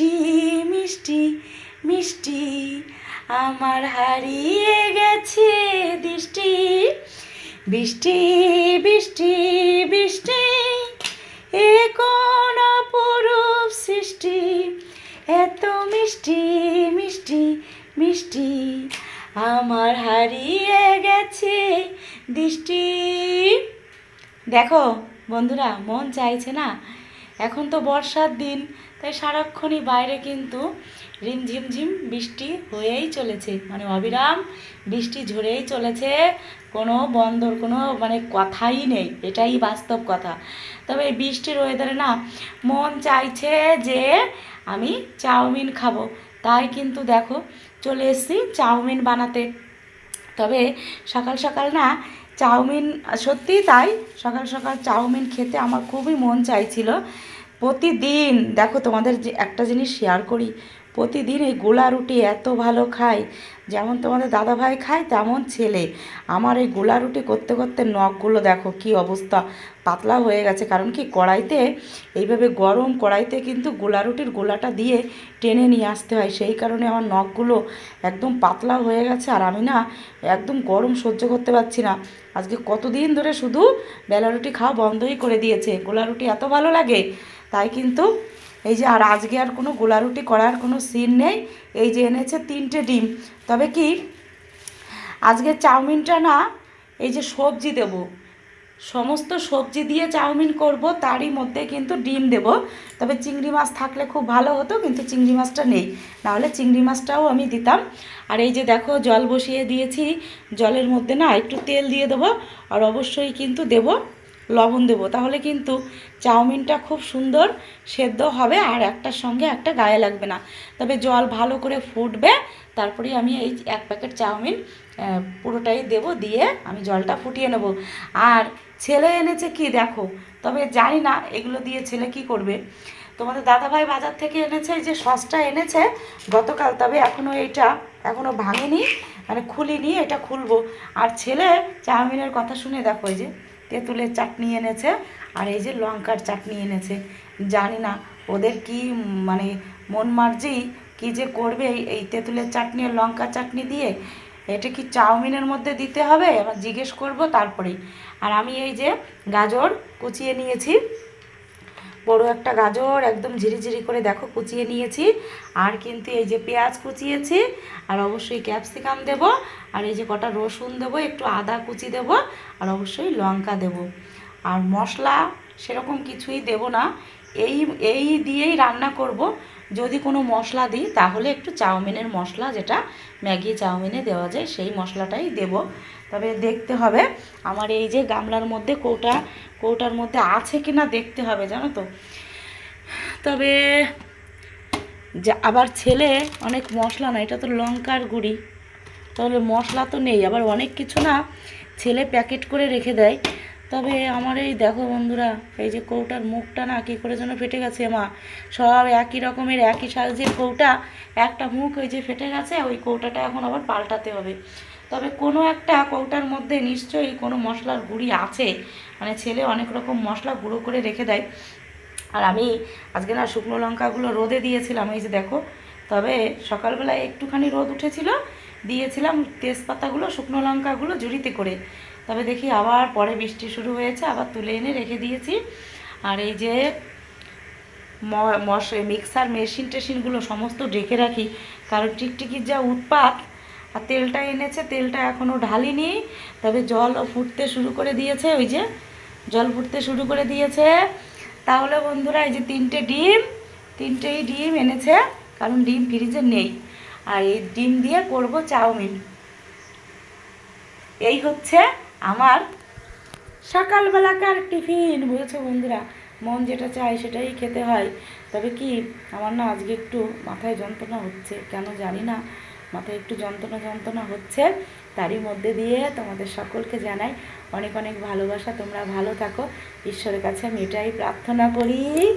মিষ্টি মিষ্টি মিষ্টি আমার হারিয়ে গেছে দৃষ্টি। বৃষ্টি বৃষ্টি বৃষ্টি, এ কোন অপরূপ সৃষ্টি? এত মিষ্টি মিষ্টি মিষ্টি আমার হারিয়ে গেছে দৃষ্টি। দেখো, বন্ধুরা, মন চাইছে না? এখন তো বর্ষার দিন, তাই সারাক্ষণই বাইরে কিন্তু রিমঝিমঝিম বৃষ্টি হয়েই চলেছে। মানে অবিরাম বৃষ্টি ঝরেই চলেছে, কোনো বন্দর, কোনো মানে কথাই নেই, এটাই বাস্তব কথা। তবে এই বৃষ্টির ওয়েদারে না মন চাইছে যে আমি চাউমিন খাব। তাই কিন্তু দেখো, চলে এসেছি চাউমিন বানাতে। তবে সকাল সকাল না চাউমিন সত্যিই তাই? সকাল সকাল চাউমিন খেতে আমার খুবই মন চাইছিল। প্রতিদিন, দেখো তোমাদের যে একটা জিনিস শেয়ার করি প্রতিদিন এই গোলা রুটি এত ভালো খাই, যেমন তোমাদের দাদাভাই খায় তেমন ছেলে। আমার এই গোলা রুটি করতে করতে নখগুলো দেখো কি অবস্থা, পাতলা হয়ে গেছে। কারণ কি কড়াইতে, এইভাবে গরম কড়াইতে কিন্তু গোলা রুটির গোলাটা দিয়ে টেনে নিয়ে আসতে হয়। সেই কারণে আমার নখগুলো একদম পাতলা হয়ে গেছে আর আমি না একদম গরম সহ্য করতে পারছি না। আজকে কতদিন ধরে শুধু বেলা রুটি খাওয়া বন্ধই করে দিয়েছে। গোলা রুটি এত ভালো লাগে, তাই কিন্তু এই যে আর আজকে আর কোনো গোলা রুটি করার কোনো সিন নেই। এই যে এনেছে তিনটে ডিম। তবে কি, আজকে চাউমিনটা না, এই যে সবজি দেব। সমস্ত সবজি দিয়ে চাউমিন করব, তারই মধ্যে কিন্তু ডিম দেব। তবে চিংড়ি মাছ থাকলে খুব ভালো হতো, কিন্তু চিংড়ি মাছটা নেই। নাহলে চিংড়ি মাছটাও আমি দিতাম। আর এই যে দেখো, জল বসিয়ে দিয়েছি। জলের মধ্যে না একটু তেল দিয়ে দেবো। আর অবশ্যই কিন্তু দেব, লবণ দেবো। তাহলে কিন্তু চাউমিনটা খুব সুন্দর, সেদ্ধ হবে আর একটার সঙ্গে একটা গায়ে লাগবে না। তবে জল ভালো করে ফুটবে তারপরে আমি এই এক প্যাকেট চাউমিন পুরোটাই দেব, দিয়ে আমি জলটা ফুটিয়ে নেব। আর ছেলে এনেছে কি দেখো, তবে জানি না এগুলো দিয়ে ছেলে কি করবে। তোমাদের দাদাভাই বাজার থেকে এনেছে, এই যে সসটা এনেছে গতকাল, তবে এখনও এটা এখনও ভাঙেনি মানে খুলিনি, এটা খুলবো। আর ছেলে চাউমিনের কথা শুনে দেখো এই যে তেঁতুলের চাটনি এনেছে, আর এই যে লঙ্কার চাটনি এনেছে। জানি না ওদের কি মানে মন মার্জি, কি যে করবে এই- তেঁতুলের চাটনি আর লঙ্কা চাটনি দিয়ে? এটা কি চাউমিনের মধ্যে দিতে হবে? আমার জিজ্ঞেস করব তারপরেই। আর আমি এই যে গাজর কুচিয়ে নিয়েছি। বড় একটা গাজর একদম ঝিরিঝিরি করে দেখো কুচিয়ে নিয়েছি। আর কিন্তু এই যে পেঁয়াজ কুচিয়েছি, আর অবশ্যই ক্যাপসিকাম দেব, আর এই যে কটা রসুন দেবো, একটু আদা কুচি দেব, আর অবশ্যই লঙ্কা দেব। আর মশলা সেরকম কিছুই দেব না এই এই দিয়েই রান্না করব। যদি কোনো মশলা দিই, তাহলে একটু চাউমিনের মশলা, যেটা ম্যাগি চাউমিনে দেওয়া যায়, সেই মশলাটাই দেব। তবে দেখতে হবে, আমার এই যে গামলার মধ্যে কৌটা, কৌটার মধ্যে আছে কি না দেখতে হবে, জানো তো। তবে যা, আবার ছেলে অনেক মশলা না, এটা তো লঙ্কার গুঁড়ি। তাহলে মশলা তো নেই, আবার অনেক কিছু না, ছেলে প্যাকেট করে রেখে দেয়। তবে আমার এই দেখো বন্ধুরা, এই যে কৌটার মুখটা না কী করে যেন ফেটে গেছে মা। সব একই রকমের, একই সাইজের কৌটা, একটা মুখ ওই যে ফেটে গেছে, ওই কৌটাটা এখন আবার পাল্টাতে হবে। তবে কোনো একটা কৌটার মধ্যে নিশ্চয়ই কোনো মশলার গুঁড়ি আছে। মানে ছেলে অনেক রকম মশলা গুঁড়ো করে রেখে দেয়। আর আমি আজকে না শুকনো লঙ্কাগুলো রোদে দিয়েছিলাম, এই যে দেখো। তবে সকালবেলায় একটুখানি রোদ উঠেছিল, দিয়েছিলাম তেজপাতাগুলো, শুকনো লঙ্কাগুলো ঝুড়িতে করে। তবে দেখি আবার পরে বৃষ্টি শুরু হয়েছে, আবার তুলে এনে রেখে দিয়েছি। আর এই যে মিক্সার মেশিন টেশিনগুলো সমস্ত ডেকে রাখি। কারণ টিকটিকির যা উৎপাত, আর তেলটা এনেছে, তেলটা এখনও ঢালিনি, তবে জল ফুটতে শুরু করে দিয়েছে, ওই যে জল ফুটতে শুরু করে দিয়েছে। তাহলে বন্ধুরা, এই যে তিনটে ডিম, তিনটেই ডিম এনেছে, কারণ ডিম ফ্রিজে নেই। আর এই ডিম দিয়ে করব চাউমিন। এই হচ্ছে আমার সকালবেলাকার টিফিন। বুঝেছ বন্ধুরা? মন যেটা চায় সেটাই খেতে হয়। তবে কি, আমার না আজকে একটু মাথায় যন্ত্রণা হচ্ছে, কেন জানি না। মাথায় একটু যন্ত্রণা যন্ত্রণা হচ্ছে। তারই মধ্যে দিয়ে তোমাদের সকলকে জানাই অনেক অনেক ভালোবাসা। তোমরা ভালো থাকো। ঈশ্বরের কাছে আমি এটাই প্রার্থনা করি।